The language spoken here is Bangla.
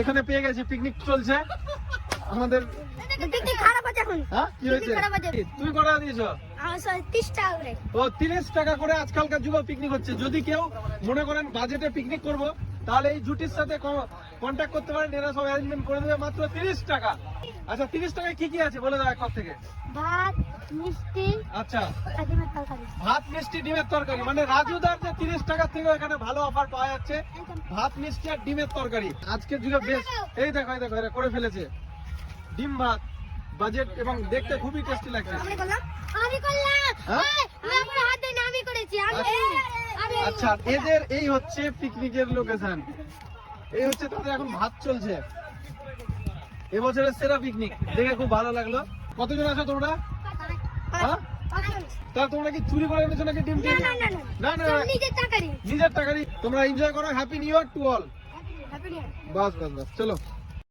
এখানে পেয়ে গেছি পিকনিক চলছে। আমাদের পিকনিক খারাপ আছে এখন। হ্যাঁ কি হয়েছে? খারাপ আছে। তুমি দিয়েছ? তিরিশ টাকা করে। ও তিরিশ টাকা করে আজকালকার যুব পিকনিক হচ্ছে। যদি কেউ মনে করেন বাজেটে পিকনিক করব তাহলে এই জুটির সাথে কন্ট্যাক্ট করতে পারেন এরা সব অ্যারেঞ্জমেন্ট করে দেবে। মাত্র তিরিশ টাকা। আচ্ছা তিরিশ টাকায় কি কি আছে? বলে দাও একবার থেকে। ভাত মিষ্টি আচ্ছা। ডিমের তরকারি। ভাত মিষ্টি ডিমের তরকারি। মানে রাজুদার যে তিরিশ টাকার থেকে এখানে ভালো অফার পাওয়া যাচ্ছে ভাত মিষ্টি আর ডিমের তরকারি। আজকের যুগে বেশ এই দেখো এই দেখো এরা করে ফেলেছে। ডিম ভাত বাজেট এবং দেখতে খুবই টেস্টি লাগছে। আমি করলাম আমি করলাম। হ্যাঁ? আমার হাত দিয়ে না আমি করেছি। আমি আমি আচ্ছা এদের এই হচ্ছে পিকনিকের লোকেশন এই হচ্ছে তাদের এখন ভাত চলছে। এবছরের সেরা পিকনিক দেখে খুব ভালো লাগল। কতজন আছো তোমরা? হ্যাঁ? তা তোমরা কি চুরি করে এনেছো নাকি ডিম না টিম না। নিজের টাকারই। নিজের টাকারই। তোমরা এনজয় করো। Happy new year to all বাস বাস বাস। চলো।